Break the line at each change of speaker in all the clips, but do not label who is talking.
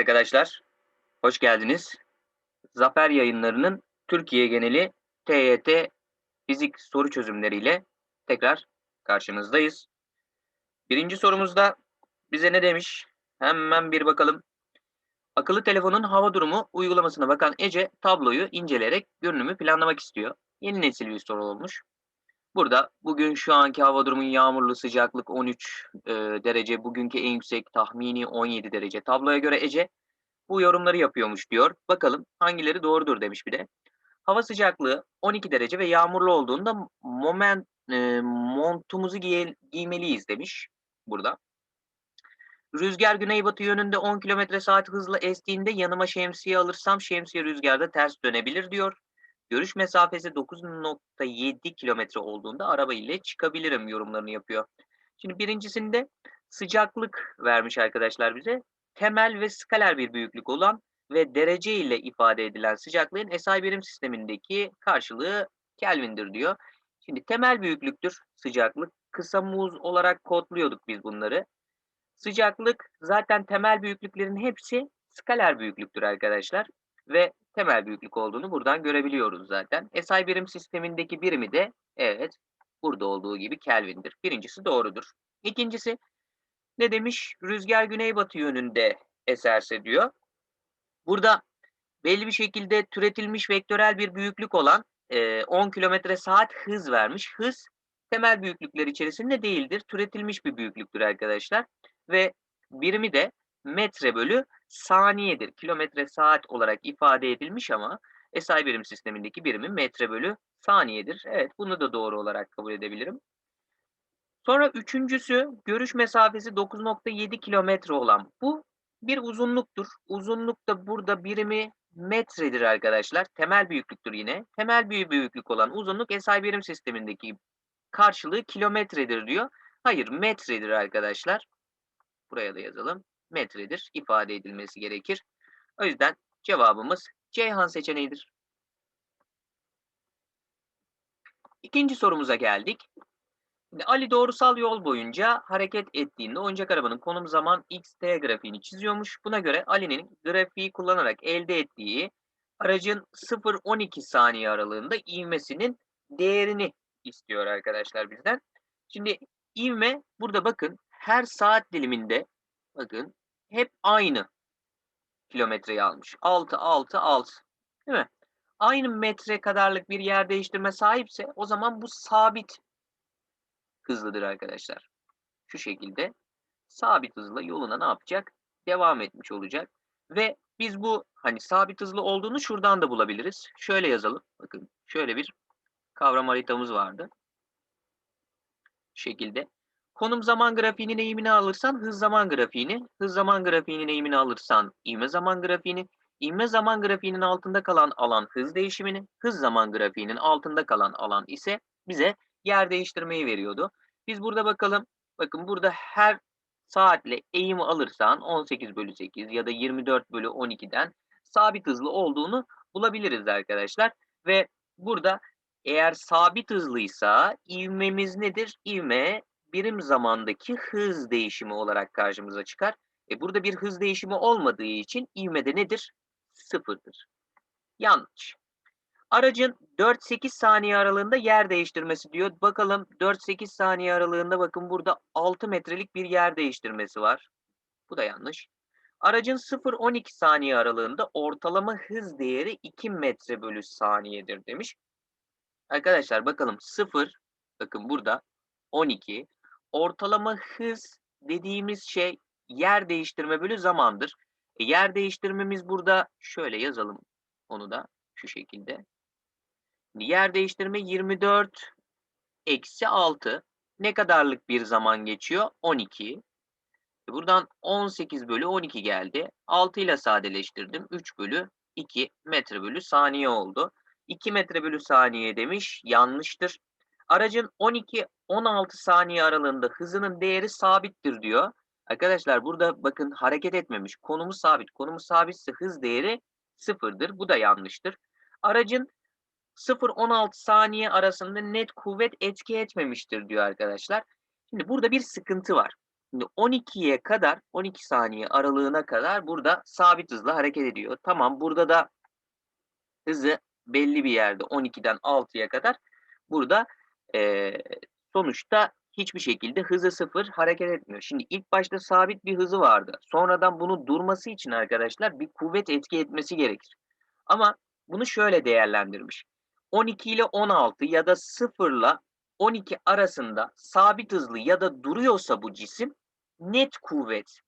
Arkadaşlar, hoş geldiniz. Zafer Yayınları'nın Türkiye geneli TYT fizik soru çözümleriyle tekrar karşınızdayız. Birinci sorumuzda bize ne demiş? Hemen bir bakalım. Akıllı telefonun hava durumu uygulamasına bakan Ece tabloyu inceleyerek görünümü planlamak istiyor. Yeni nesil bir soru olmuş. Burada bugün şu anki hava durumu yağmurlu sıcaklık 13 e, derece, bugünkü en yüksek tahmini 17 derece. Tabloya göre Ece bu yorumları yapıyormuş diyor. Bakalım hangileri doğrudur demiş bir de. Hava sıcaklığı 12 derece ve yağmurlu olduğunda moment, e, montumuzu giye, giymeliyiz demiş burada. Rüzgar güneybatı yönünde 10 km saat hızla estiğinde yanıma şemsiye alırsam şemsiye rüzgarda ters dönebilir diyor. Görüş mesafesi 9.7 kilometre olduğunda araba ile çıkabilirim yorumlarını yapıyor. Şimdi birincisinde sıcaklık vermiş arkadaşlar bize. Temel ve skaler bir büyüklük olan ve derece ile ifade edilen sıcaklığın SI birim sistemindeki karşılığı Kelvin'dir diyor. Şimdi temel büyüklüktür sıcaklık. Kısa muz olarak kodluyorduk biz bunları. Sıcaklık zaten temel büyüklüklerin hepsi skaler büyüklüktür arkadaşlar. Ve temel büyüklük olduğunu buradan görebiliyoruz zaten. SI birim sistemindeki birimi de evet burada olduğu gibi Kelvin'dir. Birincisi doğrudur. İkincisi ne demiş? Rüzgar güneybatı yönünde eserse diyor. Burada belli bir şekilde türetilmiş vektörel bir büyüklük olan e, 10 kilometre saat hız vermiş. Hız temel büyüklükler içerisinde değildir. Türetilmiş bir büyüklüktür arkadaşlar. Ve birimi de metre bölü saniyedir. Kilometre saat olarak ifade edilmiş ama SI birim sistemindeki birimi metre bölü saniyedir. Evet bunu da doğru olarak kabul edebilirim. Sonra üçüncüsü görüş mesafesi 9.7 kilometre olan bu bir uzunluktur. Uzunluk da burada birimi metredir arkadaşlar. Temel büyüklüktür yine. Temel bir büyüklük olan uzunluk SI birim sistemindeki karşılığı kilometredir diyor. Hayır metredir arkadaşlar. Buraya da yazalım. Metredir ifade edilmesi gerekir. O yüzden cevabımız Ceyhan seçeneğidir. İkinci sorumuza geldik. Ali doğrusal yol boyunca hareket ettiğinde oyuncak arabanın konum zaman xt grafiğini çiziyormuş. Buna göre Ali'nin grafiği kullanarak elde ettiği aracın 0-12 saniye aralığında ivmesinin değerini istiyor arkadaşlar bizden. Şimdi ivme burada bakın her saat diliminde bakın hep aynı kilometreyi almış. 6, 6, 6. Değil mi? Aynı metre kadarlık bir yer değiştirme sahipse o zaman bu sabit hızlıdır arkadaşlar. Şu şekilde sabit hızla yoluna ne yapacak? Devam etmiş olacak. Ve biz bu hani sabit hızlı olduğunu şuradan da bulabiliriz. Şöyle yazalım. Bakın şöyle bir kavram haritamız vardı. Şekilde. Konum zaman grafiğinin eğimini alırsan hız zaman grafiğini, hız zaman grafiğinin eğimini alırsan ivme zaman grafiğini, ivme zaman grafiğinin altında kalan alan hız değişimini, hız zaman grafiğinin altında kalan alan ise bize yer değiştirmeyi veriyordu. Biz burada bakalım. Bakın burada her saatle eğimi alırsan 18 bölü 8 ya da 24 bölü 12'den sabit hızlı olduğunu bulabiliriz arkadaşlar. Ve burada eğer sabit hızlıysa ivmemiz nedir? İvme birim zamandaki hız değişimi olarak karşımıza çıkar. E burada bir hız değişimi olmadığı için ivmede nedir? Sıfırdır. Yanlış. Aracın 4-8 saniye aralığında yer değiştirmesi diyor. Bakalım 4-8 saniye aralığında bakın burada 6 metrelik bir yer değiştirmesi var. Bu da yanlış. Aracın 0-12 saniye aralığında ortalama hız değeri 2 metre bölü saniyedir demiş. Arkadaşlar bakalım 0 bakın burada 12 ortalama hız dediğimiz şey yer değiştirme bölü zamandır. E, yer değiştirmemiz burada şöyle yazalım onu da şu şekilde. Yer değiştirme 24 eksi 6. Ne kadarlık bir zaman geçiyor? 12. E, buradan 18 bölü 12 geldi. 6 ile sadeleştirdim. 3 bölü 2 metre bölü saniye oldu. 2 metre bölü saniye demiş. Yanlıştır. Aracın 12-16 saniye aralığında hızının değeri sabittir diyor. Arkadaşlar burada bakın hareket etmemiş. Konumu sabit. Konumu sabitse hız değeri sıfırdır. Bu da yanlıştır. Aracın 0-16 saniye arasında net kuvvet etki etmemiştir diyor arkadaşlar. Şimdi burada bir sıkıntı var. Şimdi 12'ye kadar 12 saniye aralığına kadar burada sabit hızla hareket ediyor. Tamam burada da hızı belli bir yerde 12'den 6'ya kadar burada e, sonuçta hiçbir şekilde hızı sıfır hareket etmiyor. Şimdi ilk başta sabit bir hızı vardı. Sonradan bunu durması için arkadaşlar bir kuvvet etki etmesi gerekir. Ama bunu şöyle değerlendirmiş. 12 ile 16 ya da 0 ile 12 arasında sabit hızlı ya da duruyorsa bu cisim net kuvvet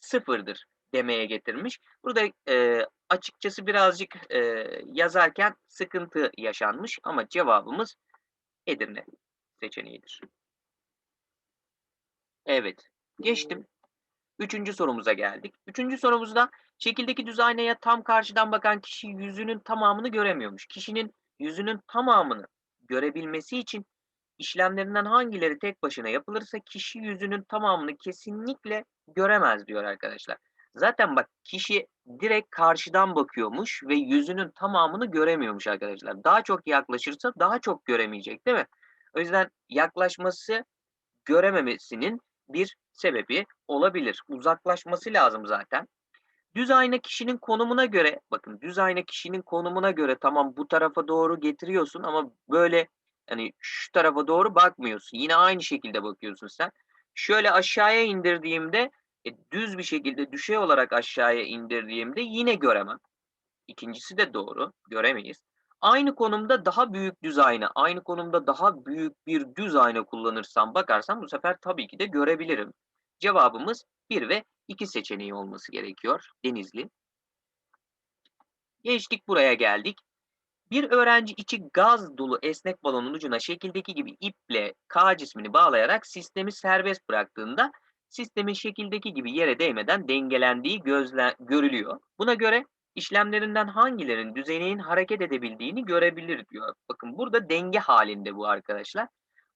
sıfırdır demeye getirmiş. Burada e, açıkçası birazcık e, yazarken sıkıntı yaşanmış ama cevabımız Edirne seçeneğidir. Evet, geçtim. Üçüncü sorumuza geldik. Üçüncü sorumuzda şekildeki düz aynaya tam karşıdan bakan kişi yüzünün tamamını göremiyormuş. Kişinin yüzünün tamamını görebilmesi için işlemlerinden hangileri tek başına yapılırsa kişi yüzünün tamamını kesinlikle göremez diyor arkadaşlar. Zaten bak kişi direkt karşıdan bakıyormuş ve yüzünün tamamını göremiyormuş arkadaşlar. Daha çok yaklaşırsa daha çok göremeyecek değil mi? O yüzden yaklaşması görememesinin bir sebebi olabilir. Uzaklaşması lazım zaten. Düz ayna kişinin konumuna göre, bakın düz ayna kişinin konumuna göre tamam bu tarafa doğru getiriyorsun ama böyle hani şu tarafa doğru bakmıyorsun. Yine aynı şekilde bakıyorsun sen. Şöyle aşağıya indirdiğimde e, düz bir şekilde düşey olarak aşağıya indirdiğimde yine göremem. İkincisi de doğru. Göremeyiz. Aynı konumda daha büyük düz ayna, aynı konumda daha büyük bir düz ayna kullanırsam bakarsam bu sefer tabii ki de görebilirim. Cevabımız 1 ve 2 seçeneği olması gerekiyor. Denizli. Geçtik buraya geldik. Bir öğrenci içi gaz dolu esnek balonun ucuna şekildeki gibi iple K cismini bağlayarak sistemi serbest bıraktığında sistemin şekildeki gibi yere değmeden dengelendiği gözle görülüyor. Buna göre işlemlerinden hangilerinin düzeneğin hareket edebildiğini görebilir diyor. Bakın burada denge halinde bu arkadaşlar.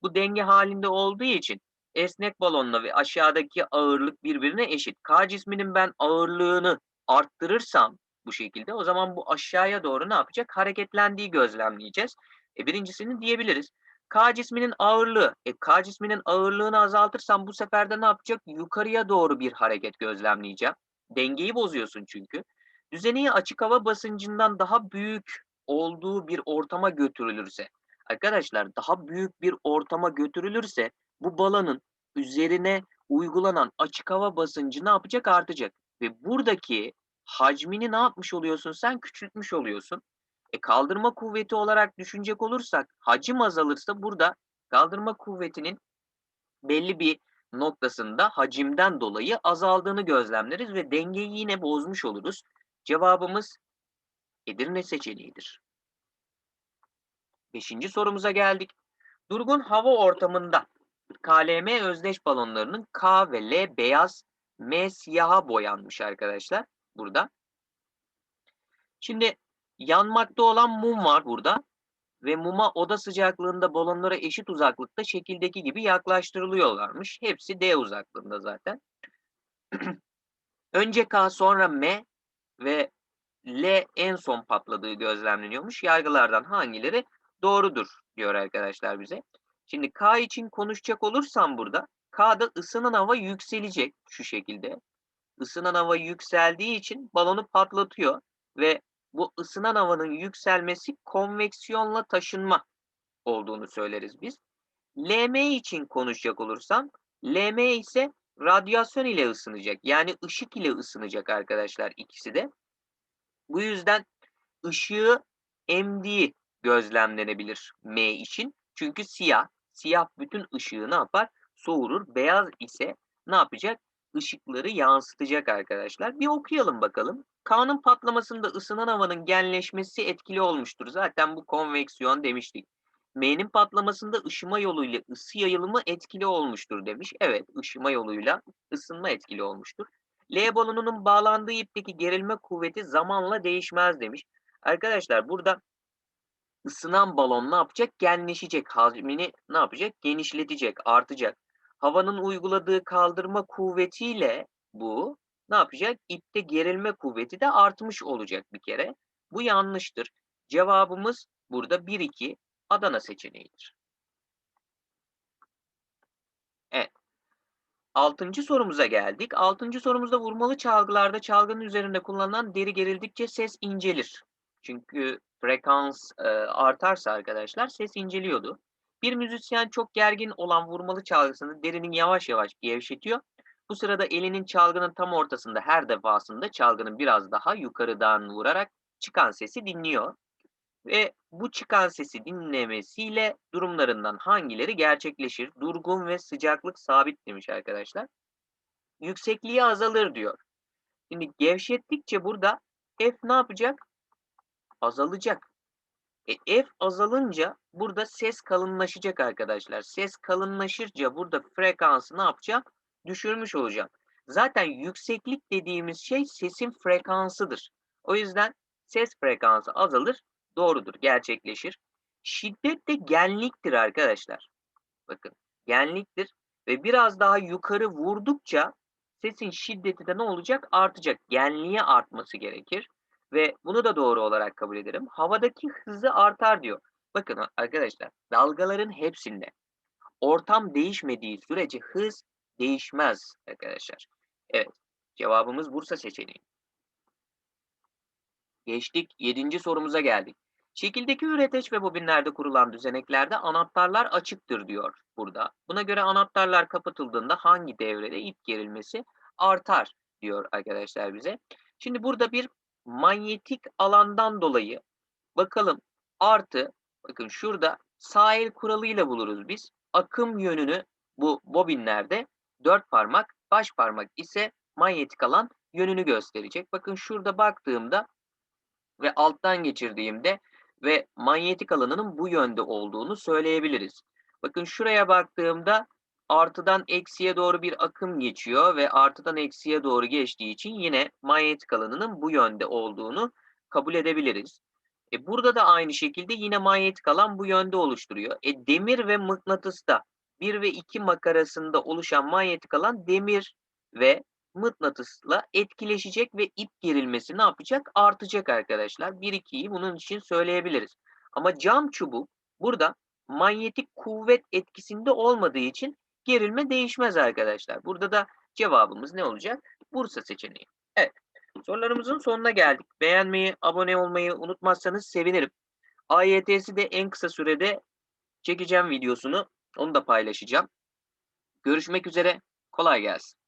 Bu denge halinde olduğu için esnek balonla ve aşağıdaki ağırlık birbirine eşit. K cisminin ben ağırlığını arttırırsam bu şekilde o zaman bu aşağıya doğru ne yapacak? Hareketlendiği gözlemleyeceğiz. E, birincisini diyebiliriz. K cisminin ağırlığı. E, K cisminin ağırlığını azaltırsam bu sefer de ne yapacak? Yukarıya doğru bir hareket gözlemleyeceğim. Dengeyi bozuyorsun çünkü. Düzeneği açık hava basıncından daha büyük olduğu bir ortama götürülürse, arkadaşlar daha büyük bir ortama götürülürse bu balonun üzerine uygulanan açık hava basıncı ne yapacak? Artacak. Ve buradaki hacmini ne yapmış oluyorsun? Sen küçültmüş oluyorsun. E kaldırma kuvveti olarak düşünecek olursak hacim azalırsa burada kaldırma kuvvetinin belli bir noktasında hacimden dolayı azaldığını gözlemleriz ve dengeyi yine bozmuş oluruz. Cevabımız Edirne seçeneğidir. Beşinci sorumuza geldik. Durgun hava ortamında KLM özdeş balonlarının K ve L beyaz, M siyaha boyanmış arkadaşlar burada. Şimdi yanmakta olan mum var burada ve muma oda sıcaklığında balonlara eşit uzaklıkta şekildeki gibi yaklaştırılıyorlarmış. Hepsi D uzaklığında zaten. Önce K sonra M ve L en son patladığı gözlemleniyormuş. Yargılardan hangileri doğrudur diyor arkadaşlar bize. Şimdi K için konuşacak olursam burada K'da ısınan hava yükselecek şu şekilde. Isınan hava yükseldiği için balonu patlatıyor ve bu ısınan havanın yükselmesi konveksiyonla taşınma olduğunu söyleriz biz. LM için konuşacak olursam LM ise radyasyon ile ısınacak. Yani ışık ile ısınacak arkadaşlar ikisi de. Bu yüzden ışığı emdiği gözlemlenebilir M için. Çünkü siyah. Siyah bütün ışığı ne yapar? Soğurur. Beyaz ise ne yapacak? Işıkları yansıtacak arkadaşlar. Bir okuyalım bakalım. K'nın patlamasında ısınan havanın genleşmesi etkili olmuştur. Zaten bu konveksiyon demiştik. M'nin patlamasında ışıma yoluyla ısı yayılımı etkili olmuştur demiş. Evet, ışıma yoluyla ısınma etkili olmuştur. L balonunun bağlandığı ipteki gerilme kuvveti zamanla değişmez demiş. Arkadaşlar burada ısınan balon ne yapacak? Genleşecek. Hacmini ne yapacak? Genişletecek, artacak. Havanın uyguladığı kaldırma kuvvetiyle bu ne yapacak? İpte gerilme kuvveti de artmış olacak bir kere. Bu yanlıştır. Cevabımız burada 1-2 Adana seçeneğidir. Evet. Altıncı sorumuza geldik. Altıncı sorumuzda vurmalı çalgılarda çalgının üzerinde kullanılan deri gerildikçe ses incelir. Çünkü frekans e, artarsa arkadaşlar ses inceliyordu. Bir müzisyen çok gergin olan vurmalı çalgısını derinin yavaş yavaş gevşetiyor. Bu sırada elinin çalgının tam ortasında her defasında çalgının biraz daha yukarıdan vurarak çıkan sesi dinliyor. Ve bu çıkan sesi dinlemesiyle durumlarından hangileri gerçekleşir? Durgun ve sıcaklık sabit demiş arkadaşlar. Yüksekliği azalır diyor. Şimdi gevşettikçe burada F ne yapacak? Azalacak. E, F azalınca burada ses kalınlaşacak arkadaşlar. Ses kalınlaşırca burada frekansı ne yapacak? Düşürmüş olacağım. Zaten yükseklik dediğimiz şey sesin frekansıdır. O yüzden ses frekansı azalır doğrudur, gerçekleşir. Şiddet de genliktir arkadaşlar. Bakın, genliktir ve biraz daha yukarı vurdukça sesin şiddeti de ne olacak? Artacak. Genliğe artması gerekir ve bunu da doğru olarak kabul ederim. Havadaki hızı artar diyor. Bakın arkadaşlar, dalgaların hepsinde ortam değişmediği sürece hız değişmez arkadaşlar. Evet, cevabımız Bursa seçeneği. Geçtik, yedinci sorumuza geldik. Şekildeki üreteç ve bobinlerde kurulan düzeneklerde anahtarlar açıktır diyor burada. Buna göre anahtarlar kapatıldığında hangi devrede ip gerilmesi artar diyor arkadaşlar bize. Şimdi burada bir manyetik alandan dolayı bakalım artı bakın şurada sahil kuralıyla buluruz biz. Akım yönünü bu bobinlerde dört parmak, baş parmak ise manyetik alan yönünü gösterecek. Bakın şurada baktığımda ve alttan geçirdiğimde ve manyetik alanının bu yönde olduğunu söyleyebiliriz. Bakın şuraya baktığımda artıdan eksiye doğru bir akım geçiyor ve artıdan eksiye doğru geçtiği için yine manyetik alanının bu yönde olduğunu kabul edebiliriz. E burada da aynı şekilde yine manyetik alan bu yönde oluşturuyor. E demir ve mıknatısta 1 ve 2 makarasında oluşan manyetik alan demir ve mıknatısla etkileşecek ve ip gerilmesi ne yapacak? Artacak arkadaşlar. 1-2'yi bunun için söyleyebiliriz. Ama cam çubuk burada manyetik kuvvet etkisinde olmadığı için gerilme değişmez arkadaşlar. Burada da cevabımız ne olacak? Bursa seçeneği. Evet. Sorularımızın sonuna geldik. Beğenmeyi, abone olmayı unutmazsanız sevinirim. AYT'si de en kısa sürede çekeceğim videosunu. Onu da paylaşacağım. Görüşmek üzere. Kolay gelsin.